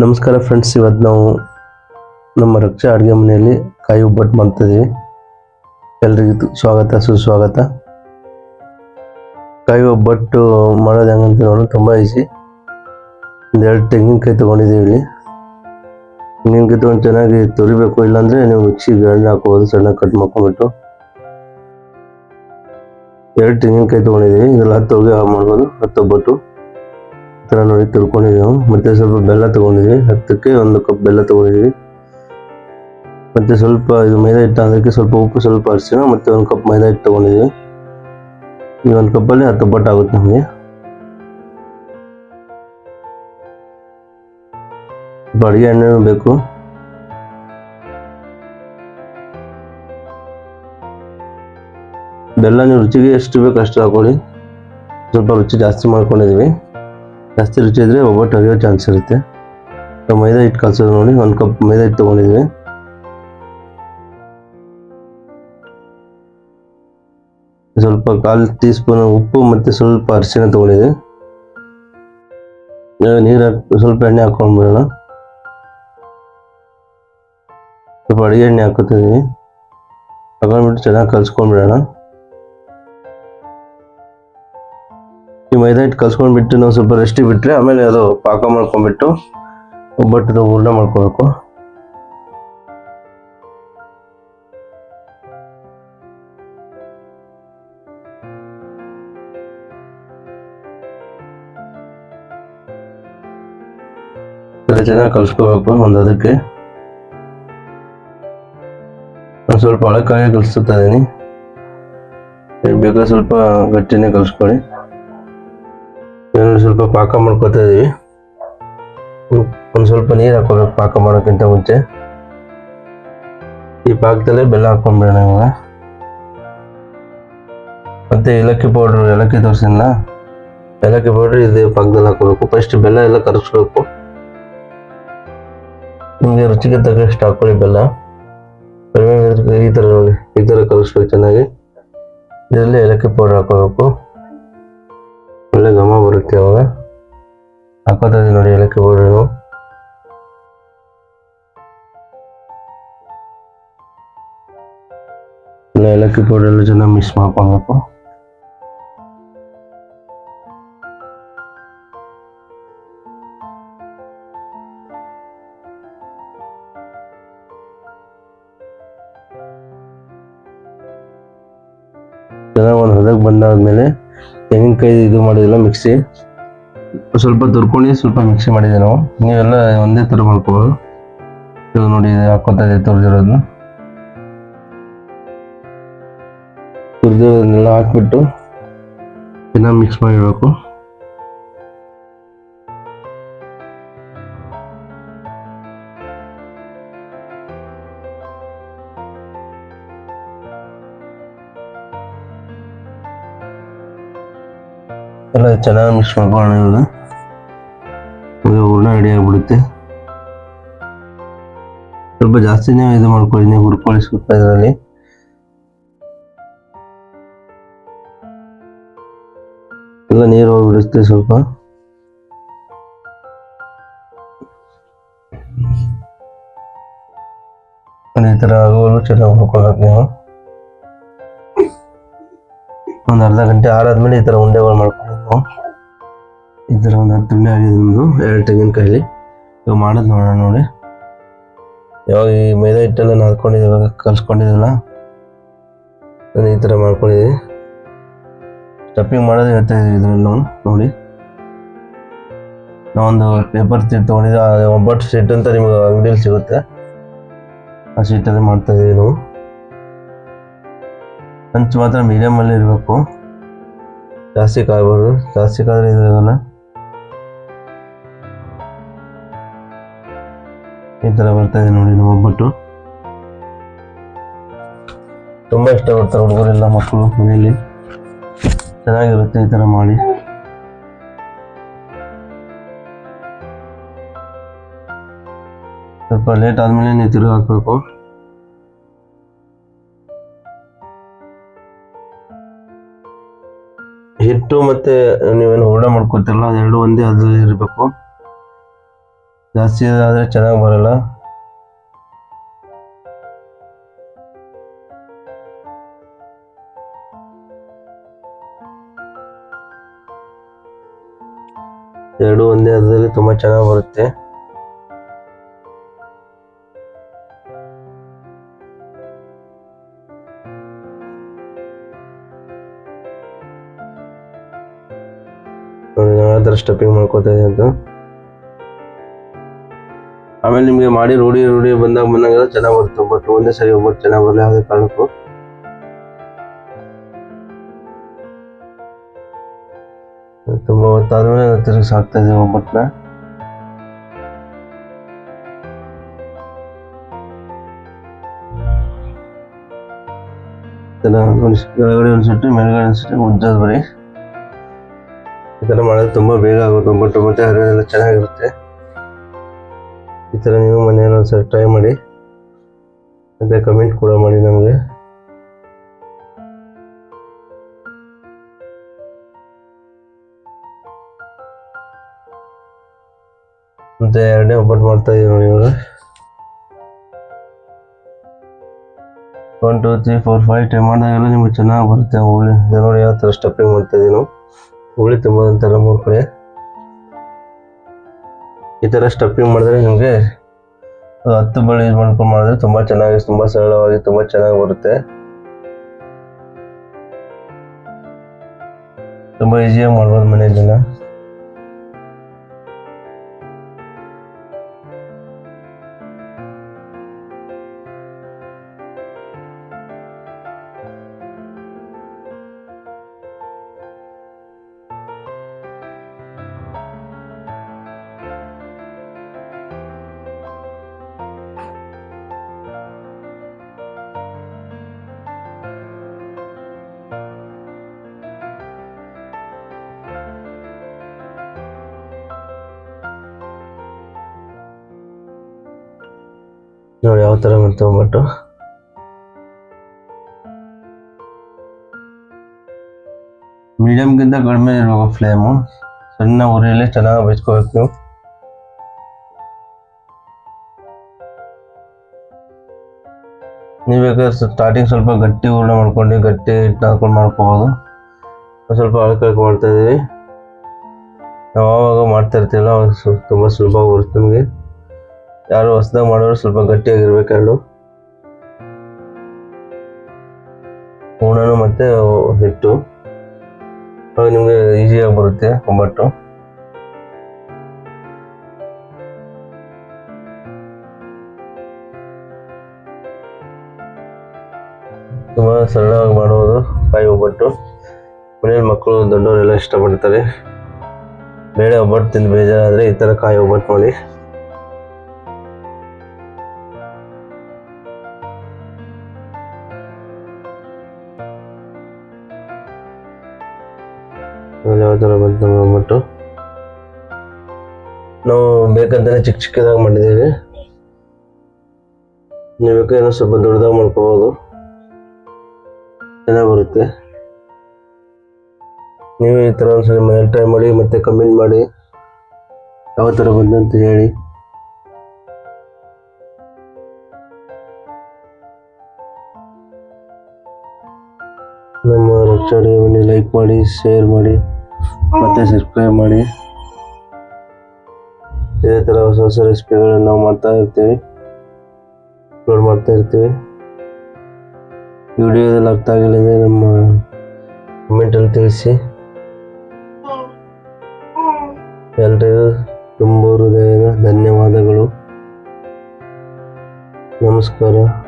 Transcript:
ನಮಸ್ಕಾರ ಫ್ರೆಂಡ್ಸ್ ಇವತ್ತು ನಾವು ನಮ್ಮ ರಕ್ಷಾ ಅಡುಗೆ ಮನೆಯಲ್ಲಿ ಕಾಯಿ ಒಬ್ಬಟ್ಟು ಮಾಡ್ತಿದ್ದೀವಿ ಎಲ್ರಿಗೂ ಸ್ವಾಗತ, ಸುಸ್ವಾಗತ. ಕಾಯಿ ಒಬ್ಬಟ್ಟು ಮಾಡೋದು ಹೆಂಗಂತ ನೋಡೋದು ತುಂಬ ಈಸಿ ಒಂದೆರಡು ತೆಂಗಿನಕಾಯಿ ತೊಗೊಂಡಿದ್ದೀವಿ ಇಲ್ಲಿ ತೆಂಗಿನಕಾಯಿ ತೊಗೊಂಡು ಚೆನ್ನಾಗಿ ತುರಿಬೇಕು, ಇಲ್ಲಾಂದರೆ ನೀವು ಮಿಕ್ಸಿಗೆ ಎಣ್ಣೆ ಹಾಕೋಬೋದು ಸಣ್ಣ ಕಟ್ ಮಾಡ್ಕೊಂಬಿಟ್ಟು ಎರಡು ತೆಂಗಿನಕಾಯಿ ತೊಗೊಂಡಿದ್ದೀವಿ ಇದೆಲ್ಲ ಹತ್ತು ಹೋಗಿ ಮಾಡ್ಬೋದು, ಹತ್ತು ಒಬ್ಬಟ್ಟು ಥರ ನೋಡಿ ತಿಳ್ಕೊಂಡಿದ್ದೀವಿ ನಾವು ಮತ್ತೆ ಸ್ವಲ್ಪ ಬೆಲ್ಲ ತೊಗೊಂಡಿದ್ವಿ ಹತ್ತಕ್ಕೆ ಒಂದು ಕಪ್ ಬೆಲ್ಲ ತೊಗೊಂಡಿದ್ವಿ ಮತ್ತೆ ಸ್ವಲ್ಪ ಇದು ಮೈದಾ ಹಿಟ್ಟು ಅದಕ್ಕೆ ಸ್ವಲ್ಪ ಉಪ್ಪು ಸ್ವಲ್ಪ ಅರಿಶಿನ ಮತ್ತೆ ಒಂದು ಕಪ್ ಮೈದಾ ಹಿಟ್ಟು ತೊಗೊಂಡಿದ್ವಿ ಈ ಒಂದು ಕಪ್ಪಲ್ಲಿ ಹತ್ತು ಒಬ್ಬಟ್ಟು ಆಗುತ್ತೆ ನಮಗೆ. ಅಡುಗೆ ಎಣ್ಣೆ ಬೇಕು. ಬೆಲ್ಲ ನೀವು ರುಚಿಗೆ ಎಷ್ಟು ಬೇಕು ಅಷ್ಟು ಹಾಕೊಳ್ಳಿ. ಸ್ವಲ್ಪ ರುಚಿ ಜಾಸ್ತಿ ಮಾಡ್ಕೊಂಡಿದ್ದೀವಿ. ಜಾಸ್ತಿ ರುಚಿ ಇದ್ದರೆ ಒಬ್ಬಟ್ಟು ಅರಿಯೋ ಚಾನ್ಸ್ ಇರುತ್ತೆ. ನಾವು ಮೈದಾ ಹಿಟ್ಟು ಕಲ್ಸೋದು ನೋಡಿ, ಒಂದು ಕಪ್ ಮೈದಾ ಹಿಟ್ಟು ತೊಗೊಂಡಿದ್ವಿ. ಸ್ವಲ್ಪ ಕಾಲು ಟೀ ಸ್ಪೂನ್ ಉಪ್ಪು ಮತ್ತು ಸ್ವಲ್ಪ ಅರಿಶಿನ ತೊಗೊಂಡಿದ್ವಿ. ನೀರು ಹಾಕಿ, ಸ್ವಲ್ಪ ಎಣ್ಣೆ ಹಾಕ್ಕೊಂಡ್ಬಿಡೋಣ ಸ್ವಲ್ಪ ಅಡುಗೆ ಎಣ್ಣೆ ಹಾಕೋತಿದ್ವಿ ಹಾಕೊಂಡ್ಬಿಟ್ಟು ಚೆನ್ನಾಗಿ ಕಲ್ಸ್ಕೊಂಡ್ಬಿಡೋಣ. ಈ ಮೈದಾ ಹಿಟ್ಟು ಕಲ್ಸ್ಕೊಂಡ್ಬಿಟ್ಟು ನಾವು ಸ್ವಲ್ಪ ರೆಸ್ಟ್ ಬಿಟ್ಟರೆ ಆಮೇಲೆ ಅದು ಪಾಕ ಮಾಡ್ಕೊಂಡ್ಬಿಟ್ಟು ಒಬ್ಬಟ್ಟು ಹೂರ್ಣ ಮಾಡ್ಕೋಬೇಕು. ಚೆನ್ನಾಗಿ ಕಲ್ಸ್ಕೋಬೇಕು ಒಂದು ಅದಕ್ಕೆ ನಾನು ಸ್ವಲ್ಪ ಒಳಕಾಯಿ ಕಲಿಸ್ತಾ ಇದ್ದೀನಿ. ಬೇಕಾದ್ರೆ ಸ್ವಲ್ಪ ಗಟ್ಟಿನೇ ಕಲಿಸ್ಕೊಳ್ಳಿ. ಇದನ್ನು ಸ್ವಲ್ಪ ಪಾಕ ಮಾಡ್ಕೊತಾ ಇದ್ದೀವಿ ಒಂದು ಸ್ವಲ್ಪ ನೀರು ಹಾಕೋಬೇಕು ಪಾಕ ಮಾಡೋಕ್ಕಿಂತ ಮುಂಚೆ. ಈ ಪಾಕದಲ್ಲೇ ಬೆಲ್ಲ ಹಾಕೊಂಡ್ಬಿಡೋಣ ಇವಾಗ. ಮತ್ತೆ ಏಲಕ್ಕಿ ಪೌಡ್ರ್ ಏಲಕ್ಕಿ ತೋರಿಸಿಲ್ಲ ಏಲಕ್ಕಿ ಪೌಡ್ರ್ ಇದು ಪಾಕದಲ್ಲಿ ಹಾಕೋಬೇಕು. ಫಸ್ಟ್ ಬೆಲ್ಲ ಎಲ್ಲ ಕರಗಿಸ್ಬೇಕು ನಿಮಗೆ ರುಚಿಗೆ ತಕ್ಕಷ್ಟು ಹಾಕೊಳ್ಳಿ ಬೆಲ್ಲ. ಈ ಥರ ನೋಡಿ ಈ ಥರ ಕಲಿಸ್ಬೇಕು ಚೆನ್ನಾಗಿ. ಇದರಲ್ಲಿ ಏಲಕ್ಕಿ ಪೌಡ್ರ್ ಹಾಕೋಬೇಕು. ಘಮ ಬರುತ್ತೆ ಅವಾಗ. ಹಾಕೋತಾ ಇದೀವಿ ನೋಡಿ ಏಲಕ್ಕಿ ಪೌಡ್ರು ಏಲಕ್ಕಿ ಪೌಡರ್ ಎಲ್ಲ ಚೆನ್ನಾಗಿ ಮಿಕ್ಸ್ ಮಾಡ್ಕೊಬೇಕು ಚೆನ್ನಾಗಿ ಒಂದು ಹದಕ್ಕೆ ಬಂದಾದ್ಮೇಲೆ ತೆಂಗಿನಕಾಯಿ ಇದು ಮಾಡಿದಿಲ್ಲ ಮಿಕ್ಸಿ ಸ್ವಲ್ಪ ತುರ್ಕೊಂಡು ಸ್ವಲ್ಪ ಮಿಕ್ಸಿ ಮಾಡಿದೆ ನಾವು. ನೀವೆಲ್ಲ ಒಂದೇ ಥರ ಮಾಡ್ಕೋಬೋದು. ಇದು ನೋಡಿ ಹಾಕೋತಾ ಇದೆ ತುರಿದಿರೋದನ್ನ. ತುರಿದಿರೋದನ್ನೆಲ್ಲ ಹಾಕ್ಬಿಟ್ಟು ಚೆನ್ನಾಗಿ ಮಿಕ್ಸ್ ಮಾಡಿಡಬೇಕು. ಎಲ್ಲ ಚೆನ್ನಾಗಿ ಮಿಕ್ಸ್ ಮಾಡ್ಕೊಳ್ಳೋಣ ಇವಾಗ. ಹೂರ್ಣ ರೆಡಿ ಆಗಿಬಿಡುತ್ತೆ. ಸ್ವಲ್ಪ ಜಾಸ್ತಿನೇ ಇದು ಮಾಡ್ಕೊಳ್ಳಿ, ನೀವು ಹುರ್ಕೊಳ್ಳಿ ಸ್ವಲ್ಪ ಇದರಲ್ಲಿ. ಎಲ್ಲ ನೀರು ಹೋಗ್ಬಿಡುತ್ತೆ ಸ್ವಲ್ಪ. ಈ ಥರ ಆಗೋವರೆಗೂ ಚೆನ್ನಾಗಿ ಹುರ್ಕೊಳ್ಬೇಕು ನೀವು. ಒಂದು ಅರ್ಧ ಗಂಟೆ ಆರಾದ್ಮೇಲೆ ಈ ಥರ ಉಂಡೆಗಳು ಮಾಡ್ಕೊಂಡು ಥರ ಒಂದು ಹತ್ತು ಉಂಡೆ ಆಗಿದೆ ಎರಡು ತೆಂಗಿನಕಾಯಲ್ಲಿ ಇವಾಗ ಮಾಡೋದು ನೋಡೋಣ, ನೋಡಿ. ಯಾವಾಗ ಈ ಮೈದಾ ಹಿಟ್ಟೆಲ್ಲ ನಾದ್ಕೊಂಡಿದ್ದೀವಿ ಇವಾಗ ಕಲ್ಸ್ಕೊಂಡಿದ್ದೀವಲ್ಲ ನಾನು ಈ ಥರ ಮಾಡ್ಕೊಂಡಿದ್ದೀವಿ ಸ್ಟಫಿಂಗ್ ಮಾಡೋದು ಹೇಳ್ತಾ ಇದ್ದೀವಿ ಇದರಲ್ಲಿ ನಾವು ನೋಡಿ. ನಾವೊಂದು ಪೇಪರ್ ಸೀಟ್ ತೊಗೊಂಡಿದ್ದೆ ಒಬ್ಬಟ್ಟು ಶೀಟ್ ಅಂತ ನಿಮ್ಗೆ ಅಂಗಡಿಯಲ್ಲಿ ಸಿಗುತ್ತೆ. ಆ ಸೀಟಲ್ಲಿ ಮಾಡ್ತಾ ಇದ್ದೀವಿ ನಾವು. ಹಂಚು ಮಾತ್ರ ಮೀಡಿಯಮಲ್ಲಿ ಇರಬೇಕು. ಜಾಸ್ತಿ ಕಾಯಬಾರ್ದು ಜಾಸ್ತಿ ಕಾದ್ರೆ ಇದನ್ನ ಈ ಥರ ಬರ್ತಾ ಇದೆ ನೋಡಿ ನಮ್ಮ ಒಬ್ಬಟ್ಟು. ತುಂಬ ಇಷ್ಟಪಡ್ತಾರೆ ಹುಡುಗರೆಲ್ಲ ಮಕ್ಕಳು ಮನೆಯಲ್ಲಿ. ಚೆನ್ನಾಗಿರುತ್ತೆ ಈ ಥರ ಮಾಡಿ. ಸ್ವಲ್ಪ ಲೇಟ್ ಆದಮೇಲೆ ನೀವು ತಿರುಗಾಕ್ಬೇಕು. ಹಿಟ್ಟು ಮತ್ತೆ ನೀವೇನು ಹೂರಣ ಮಾಡ್ಕೊತಿರಲ್ಲ, ಅದೆರಡು ಒಂದೇ ಅದು ಇರಬೇಕು. ಜಾಸ್ತಿ ಆದರೆ ಚೆನ್ನಾಗಿ ಬರಲ್ಲ. ಎರಡು ಒಂದೇ ಅದರಲ್ಲಿ ತುಂಬಾ ಚೆನ್ನಾಗಿ ಬರುತ್ತೆ. ಯಾವ ಥರ ಸ್ಟೆಪ್ಪಿಂಗ್ ಮಾಡ್ಕೋತಾ ಇದೆ ಅಂತ. ಆಮೇಲೆ ನಿಮಗೆ ಮಾಡಿ ರೂಢಿ ರೂಢಿ ಬಂದಾಗ ಬಂದಾಗ ಚೆನ್ನಾಗಿ ಬರುತ್ತೆ. ಬಟ್ ಒಂದೇ ಸರಿ ಒಬ್ಬಟ್ಟು ಚೆನ್ನಾಗಿ ಬರಲ್ಲ ಯಾವುದೇ ಕಾರಣಕ್ಕೂ. ತುಂಬ ಹೊತ್ತಾದ್ಮೇಲೆ ತಿರುಗಿಸಿ ಹಾಕ್ತಾ ಇದೀವಿ ಒಬ್ಬಟ್ಟನ್ನ. ಕೆಳಗಡೆ ಒಂದು ಮೇಲ್ಗಡೆ ಒಂದು ಸೆಟ್ಟು ಉಜ್ಜೋದು ಬರೀ ಈ ಮಾಡಿದ್ರೆ ತುಂಬ ಬೇಗ ಆಗುತ್ತೆ ಒಬ್ಬಟ್ಟು ಮತ್ತೆ ಹರಿಯೋದೆಲ್ಲ ಚೆನ್ನಾಗಿರುತ್ತೆ. ಈ ಥರ ನೀವು ಮನೆಯಲ್ಲಿ ಒಂದ್ಸರಿ ಟ್ರೈ ಮಾಡಿ ಮತ್ತೆ ಕಮೆಂಟ್ ಕೂಡ ಮಾಡಿ ನಮಗೆ. ಮತ್ತೆ ಎರಡನೇ ಒಬ್ಬಟ್ಟು ಮಾಡ್ತಾ ಇದ್ದೀವಿ ನೋಡಿ ಇವಾಗ one two three four five time ಮಾಡಿದಾಗೆಲ್ಲ ನಿಮ್ಗೆ ಚೆನ್ನಾಗಿ ಬರುತ್ತೆ. ಹೋಳಿ ನೋಡಿ ಯಾವ ಥರ ಸ್ಟೆಪ್ಪಿಂಗ್ ಮಾಡ್ತಾ ಇದೀವಿ ನಾವು ಹುಳಿ ತುಂಬದಂತ ಮೂರು ಕಡೆ. ಈ ಥರ ಸ್ಟಫಿಂಗ್ ಮಾಡಿದ್ರೆ ನಿಮಗೆ ಹತ್ತು ಬಳಿ ಯೂಸ್ ಮಾಡ್ಕೊಂಡು ಮಾಡಿದ್ರೆ ತುಂಬ ಚೆನ್ನಾಗಿ, ತುಂಬ ಸರಳವಾಗಿ, ತುಂಬ ಚೆನ್ನಾಗಿ ಬರುತ್ತೆ. ತುಂಬ ಈಸಿಯಾಗಿ ಮಾಡ್ಬೋದು ಮನೆಯಲ್ಲೆಲ್ಲ ನೋಡಿ, ಯಾವ ಥರ ಬಂತು ಒಬ್ಬಟ್ಟು ಮೀಡಿಯಮ್ಗಿಂತ ಕಡಿಮೆ ಇರಬೇಕು ಫ್ಲೇಮು. ಸಣ್ಣ ಉರಿಯಲ್ಲಿ ಚೆನ್ನಾಗಿ ಬೇಯಿಸ್ಕೋಬೇಕು. ನೀವು ನೀವು ಬೇಕಾದ್ರೆ ಸ್ಟಾರ್ಟಿಂಗ್ ಸ್ವಲ್ಪ ಗಟ್ಟಿ ಹೂರ್ಣ ಮಾಡ್ಕೊಂಡು, ಗಟ್ಟಿ ಹಿಟ್ಟು ಹಾಕೊಂಡು ಮಾಡ್ಕೋಬೋದು. ಸ್ವಲ್ಪ ಅಳ್ಕಳ್ಕ ಮಾಡ್ತಾ ಇದ್ದೀವಿ ನಾವು ಆವಾಗ ಮಾಡ್ತಾ ಇರ್ತೀವಲ್ಲ, ಅವಾಗ ಸ್ವಲ್ಪ ತುಂಬ ಸುಲಭ ಬರುತ್ತೆ ನಮಗೆ. ಯಾರು ಹೊಸ್ದಾಗಿ ಮಾಡೋರು ಸ್ವಲ್ಪ ಗಟ್ಟಿಯಾಗಿರ್ಬೇಕು ಎರಡು ಹೂಣನು ಮತ್ತೆ ಹಿಟ್ಟು. ಅವಾಗ ನಿಮಗೆ ಈಸಿಯಾಗಿ ಬರುತ್ತೆ ಒಬ್ಬಟ್ಟು ತುಂಬ ಸರಳವಾಗಿ ಮಾಡುವುದು ಕಾಯಿ ಒಬ್ಬಟ್ಟು. ಮನೇಲಿ ಮಕ್ಕಳು ದೊಡ್ಡವರೆಲ್ಲ ಇಷ್ಟಪಡ್ತಾರೆ. ಬೇಳೆ ಒಬ್ಬಟ್ಟು ತಿಂದು ಬೇಜಾರಾದರೆ ಈ ಥರ ಕಾಯಿ ಒಬ್ಬಟ್ಟು ಮಾಡಿ. ಆಮೇಲೆ ಯಾವ ಥರ ಬಂತು ನಾವು ಬೇಕಂತಾನೆ ಚಿಕ್ಕ ಚಿಕ್ಕದಾಗಿ ಮಾಡಿದ್ದೀವಿ. ನೀವು ಬೇಕಾದ್ರೆ ಸ್ವಲ್ಪ ದೊಡ್ಡದಾಗಿ ಮಾಡ್ಕೋಬೋದು. ಚೆನ್ನಾಗಿ ಬರುತ್ತೆ. ನೀವು ಈ ಥರ ಒಂದ್ಸರಿ ಮನೇಲಿ ಟ್ರೈ ಮಾಡಿ, ಮತ್ತೆ ಕಮೆಂಟ್ ಮಾಡಿ, ಯಾವ ಥರ ಬಂತು ಅಂತ ಹೇಳಿ. ನಮ್ಮ ರಕ್ಷಣೆ ಲೈಕ್ ಮಾಡಿ ಶೇರ್ ಮಾಡಿ. ಮತ್ತೆ ಸಬ್ಸ್ಕ್ರೈಬ್ ಮಾಡಿ. ಇದೇ ಥರ ಹೊಸ ಹೊಸ ರೆಸಿಪಿಗಳನ್ನು ನಾವು ಮಾಡ್ತಾ ಇರ್ತೀವಿ. ಅಪ್ಲೋಡ್ ಮಾಡ್ತಾ ಇರ್ತೀವಿ. ವಿಡಿಯೋದಲ್ಲಿ ಅರ್ಥ ಆಗಿಲ್ಲದೆ ನಮ್ಮ ಕಮೆಂಟಲ್ಲಿ ತಿಳಿಸಿ. ಎಲ್ರಿಗೂ ತುಂಬ ಹೃದಯದ ಧನ್ಯವಾದಗಳು. ನಮಸ್ಕಾರ.